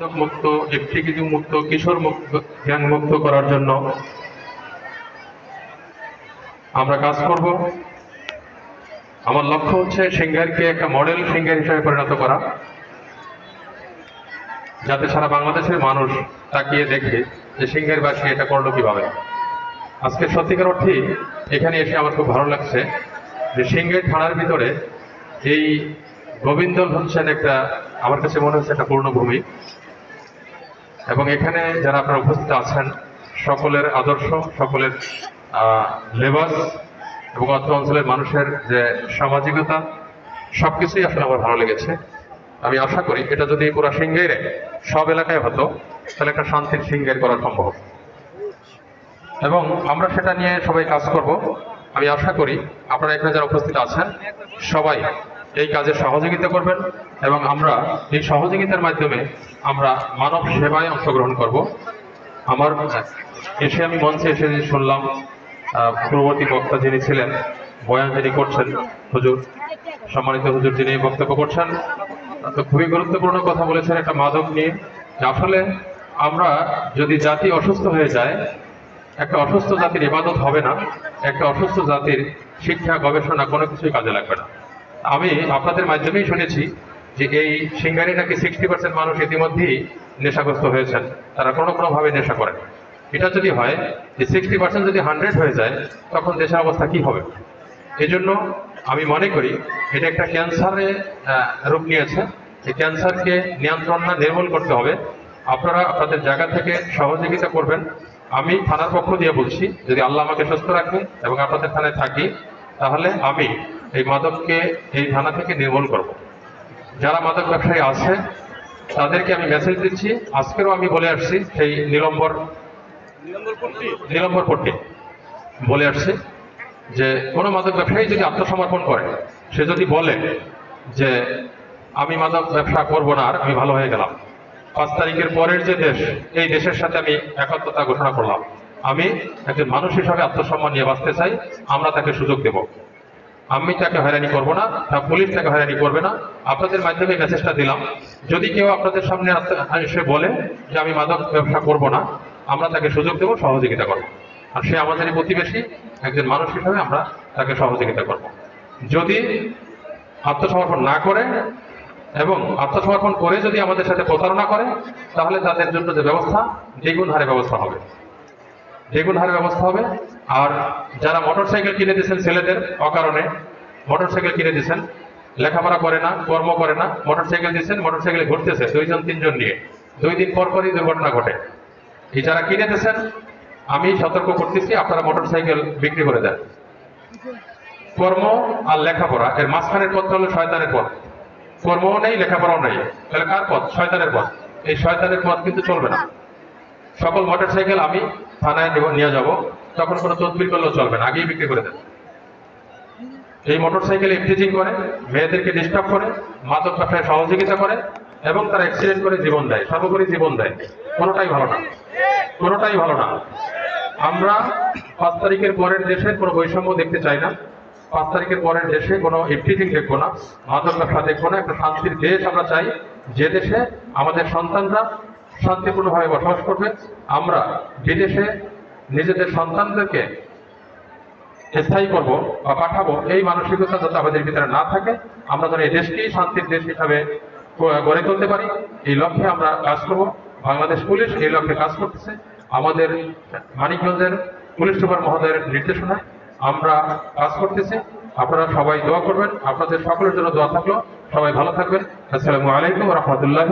মাদক মুক্ত এফটিকিজু মুক্ত, কিশোর মুক্ত গ্যাং মুক্ত করার জন্য আমরা কাজ করব। আমার লক্ষ্য হচ্ছে সিঙ্গারকে একটা মডেল সিঙ্গার হিসেবে পরিণত করা, যাতে সারা বাংলাদেশের মানুষ তাকিয়ে দেখে যে সিঙ্গারবাসী এটা করল কীভাবে। আজকে সত্যিকার অর্থে এখানে এসে আমার খুব ভালো লাগছে যে সিঙ্গের থানার ভিতরে এই গোবিন্দল হচ্ছেন একটা, আমার কাছে মনে হচ্ছে একটা পূর্ণভূমি। এবং এখানে যারা আপনারা উপস্থিত আছেন, সকলের আদর্শ, সকলের লেবাস এবং অত্র অঞ্চলের মানুষের যে সামাজিকতা, সবকিছুই আসলে আমার ভালো লেগেছে। আমি আশা করি এটা যদি পুরো সিঙ্গেরে সব এলাকায় হতো, তাহলে একটা শান্তির সিঙ্গের করা সম্ভব। এবং আমরা সেটা নিয়ে সবাই কাজ করব। আমি আশা করি আপনারা এখানে যারা উপস্থিত আছেন, সবাই এই কাজে সহযোগিতা করবেন এবং আমরা এই সহযোগিতার মাধ্যমে আমরা মানব সেবায় অংশগ্রহণ করব। আমার এসে আমি মঞ্চে এসে শুনলাম পূর্ববর্তী বক্তা যিনি ছিলেন, বয়ান যিনি করছেন, হুজুর, সম্মানিত হুজুর যিনি বক্তব্য করছেন তো খুবই গুরুত্বপূর্ণ কথা বলেছেন একটা মাদক নিয়ে। আসলে আমরা যদি জাতি অসুস্থ হয়ে যায়, একটা অসুস্থ জাতির ইবাদত হবে না, একটা অসুস্থ জাতির শিক্ষা, গবেষণা কোনো কিছুই কাজে লাগবে না। আমি আপনাদের মাধ্যমেই শুনেছি যে এই সিঙ্গারি নাকি সিক্সটি পার্সেন্ট মানুষ ইতিমধ্যেই নেশাগ্রস্ত হয়েছেন। তারা কোনো কোনোভাবে নেশা করেন। এটা যদি হয় যে সিক্সটি পার্সেন্ট যদি হান্ড্রেড হয়ে যায়, তখন দেশের অবস্থা কি হবে? এই জন্য আমি মনে করি এটা একটা ক্যান্সারে রূপ নিয়েছে। এই ক্যান্সারকে নিয়ন্ত্রণ না নির্মূল করতে হবে। আপনারা আপনাদের জায়গা থেকে সহযোগিতা করবেন। আমি থানার পক্ষ দিয়ে বলছি, যদি আল্লাহ আমাকে সুস্থ রাখে এবং আপনাদের থানায় থাকি, তাহলে আমি এই মাদককে এই থানা থেকে নির্মূল করব। যারা মাদক ব্যবসায়ী আছে তাদেরকে আমি মেসেজ দিচ্ছি। আজকেরও আমি বলে আসছি সেই নিলম্বর নিলম্বর পট্টি বলে আসছি যে কোনো মাদক ব্যবসায়ী যদি আত্মসমর্পণ করে সে যদি বলে যে আমি মাদক ব্যবসা করব না আর আমি ভালো হয়ে গেলাম। পাঁচ তারিখের পরের যে দেশ এই দেশের সাথে আমি একাত্মতা ঘোষণা করলাম। আমি একজন মানুষ হিসাবে আত্মসম্মান নিয়ে বাঁচতে চাই আমরা তাকে সুযোগ দেব। আমি তাকে হয়রানি করব না, তা পুলিশ তাকে হয়রানি করবে না। আপনাদের মাধ্যমে মেসেজটা দিলাম। যদি কেউ আপনাদের সামনে এসে বলে যে আমি মাদক ব্যবসা করব না, আমরা তাকে সুযোগ দেবো, সহযোগিতা করব। আর সে আমাদেরই প্রতিবেশী, একজন মানুষ হিসাবে আমরা তাকে সহযোগিতা করব। যদি আত্মসমর্পণ না করে এবং আত্মসমর্পণ করে যদি আমাদের সাথে প্রতারণা করে, তাহলে তাদের জন্য যে ব্যবস্থা, দ্বিগুণ হারে ব্যবস্থা হবে। দ্বিগুণ হারে ব্যবস্থা হবে। আর যারা মোটরসাইকেল কিনে দিয়েছেন ছেলেদের অকারণে, মোটরসাইকেল কিনে দিয়েছেন, লেখাপড়া করে না, কর্ম করে না, মোটরসাইকেল দিয়েছেন, মোটরসাইকেলে ঘুরতেছে, দুইজন, তিনজন নিয়ে। দুই দিন পর পরই দুর্ঘটনা ঘটে। এই যারা কিনে দিয়েছেন, আমি সতর্ক করতেছি, আপনারা মোটরসাইকেল বিক্রি করে দেন। কর্ম আর লেখাপড়া, এর মাঝখানের পথ হলো শয়তানের পথ। কর্মও নেই, লেখাপড়াও নেই। তাহলে কার পথ? শয়তানের পথ। এই শয়তানের পথ কিন্তু চলবে না। সকল মোটরসাইকেল আমি থানায় নিয়ে যাব। তখন কোনো তদবির করলেও চলবে না, আগেই বিক্রি করে দেন। এই মোটরসাইকেল এফটিজিং করে, মেয়েদেরকে ডিস্টার্ব করে, মাদক ব্যবসায় সহযোগিতা করে এবং তারা অ্যাক্সিডেন্ট করে জীবন দেয়, সর্বোপরি জীবন দেয়। কোনোটাই ভালো না। কোনোটাই ভালো না। আমরা পাঁচ তারিখের পরের দেশের কোনো বৈষম্য দেখতে চাই না। পাঁচ তারিখের পরের দেশে কোনো এফটিজিং দেখব না। মাদক ব্যবসা দেখব না। একটা শান্তির দেশ আমরা চাই। যে দেশে আমাদের সন্তানরা শান্তিপূর্ণভাবে বসবাস করবে। আমরা বিদেশে নিজেদের সন্তানদেরকে স্থায়ী করব বা পাঠাবো, এই মানসিকতা যাতে আমাদের ভিতরে না থাকে, আমরা যেন এই দেশকেই শান্তির দেশ হিসাবে গড়ে তুলতে পারি। এই লক্ষ্যে আমরা কাজ করব। বাংলাদেশ পুলিশ এই লক্ষ্যে কাজ করতেছে। আমাদের মানিকগঞ্জের পুলিশ সুপার মহোদয়ের নির্দেশনায় আমরা কাজ করতেছি। আপনারা সবাই দোয়া করবেন। আপনাদের সকলের জন্য দোয়া থাকল। সবাই ভালো থাকবেন। আসসালামু আলাইকুম রহমতুল্লাহ